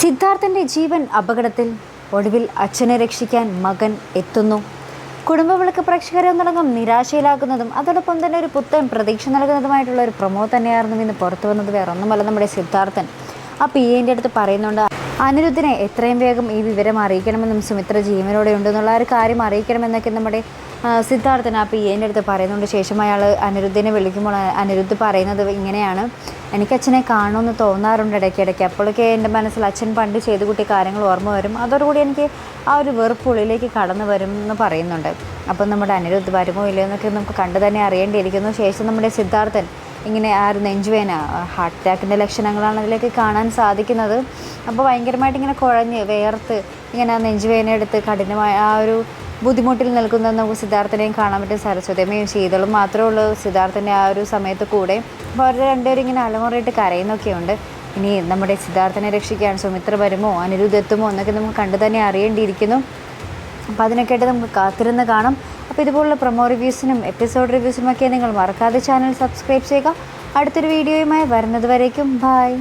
സിദ്ധാർത്ഥന്റെ ജീവൻ അപകടത്തിൽ. ഒടുവിൽ അച്ഛനെ രക്ഷിക്കാൻ മകൻ എത്തുന്നു. കുടുംബവിളക്ക് പ്രേക്ഷകരെ ഒന്നടങ്കം നിരാശയിലാക്കുന്നതും അതോടൊപ്പം തന്നെ ഒരു പുത്തൻ പ്രതീക്ഷ നൽകുന്നതുമായിട്ടുള്ള ഒരു പ്രമോ തന്നെയായിരുന്നു ഇന്ന് പുറത്തു വന്നത്. വേറെ ഒന്നുമല്ല നമ്മുടെ സിദ്ധാർത്ഥൻ. ആ പി എന്റെ അടുത്ത് പറയുന്നുണ്ട് അനിരുദ്ധിനെ എത്രയും വേഗം ഈ വിവരം അറിയിക്കണമെന്നും സുമിത്ര ജീവനോടെ ഉണ്ടെന്നുള്ള ഒരു കാര്യം അറിയിക്കണമെന്നൊക്കെ നമ്മുടെ സിദ്ധാർത്ഥൻ ആ പി എന്റെ അടുത്ത് പറയുന്നതുകൊണ്ട് ശേഷം അയാൾ അനിരുദ്ധിനെ വിളിക്കുമ്പോൾ അനിരുദ്ധ് പറയുന്നത് ഇങ്ങനെയാണ്. എനിക്ക് അച്ഛനെ കാണുമെന്ന് തോന്നാറുണ്ട് ഇടയ്ക്കിടയ്ക്ക്. അപ്പോഴൊക്കെ എന്റെ മനസ്സിൽ അച്ഛൻ പണ്ട് ചെയ്തു കൂട്ടിയ കാര്യങ്ങൾ ഓർമ്മ വരും. അതോടുകൂടി എനിക്ക് ആ ഒരു വെറുപ്പ് ഉള്ളിലേക്ക് കടന്നു വരും എന്ന് പറയുന്നുണ്ട്. അപ്പം നമ്മുടെ അനിരുദ്ധ് വരുമോ ഇല്ലയോ എന്നൊക്കെ നമുക്ക് കണ്ടു തന്നെ അറിയേണ്ടിയിരിക്കുന്നു. ശേഷം നമ്മുടെ സിദ്ധാർത്ഥൻ ഇങ്ങനെ ആ ഒരു നെഞ്ചുവേന ഹാർട്ട് അറ്റാക്കിന്റെ ലക്ഷണങ്ങളാണ് അതിലേക്ക് കാണാൻ സാധിക്കുന്നത്. അപ്പോൾ ഭയങ്കരമായിട്ട് ഇങ്ങനെ കുഴഞ്ഞ് വേർത്ത് ഇങ്ങനെ ആ നെഞ്ചുവേന എടുത്ത് കഠിനമായ ആ ഒരു ബുദ്ധിമുട്ടിൽ നിൽക്കുന്ന നമുക്ക് സിദ്ധാർത്ഥനെയും കാണാൻ പറ്റും സരസ്വതിയമ്മയും ശീതളും മാത്രമേ ഉള്ളൂ സിദ്ധാർത്ഥന്റെ ആ ഒരു സമയത്ത് കൂടെ. അപ്പോൾ അവർ രണ്ടുപേരും ഇങ്ങനെ അലമുറയിട്ട് കരയുന്നൊക്കെയുണ്ട്. ഇനി നമ്മുടെ സിദ്ധാർത്ഥനെ രക്ഷിക്കാൻ സുമിത്ര വരുമോ അനിരുദ്ധ് എത്തുമോ എന്നൊക്കെ നമുക്ക് കണ്ടു തന്നെ അറിയേണ്ടിയിരിക്കുന്നു. അപ്പോൾ അതിനൊക്കെയായിട്ട് നമുക്ക് കാത്തിരുന്ന് കാണാം. അപ്പോൾ ഇതുപോലുള്ള പ്രൊമോ റിവ്യൂസിനും എപ്പിസോഡ് റിവ്യൂസിനുമൊക്കെ നിങ്ങൾ മറക്കാതെ ചാനൽ സബ്സ്ക്രൈബ് ചെയ്യുക. അടുത്തൊരു വീഡിയോയുമായി വരുന്നത് വരേക്കും. ബായ്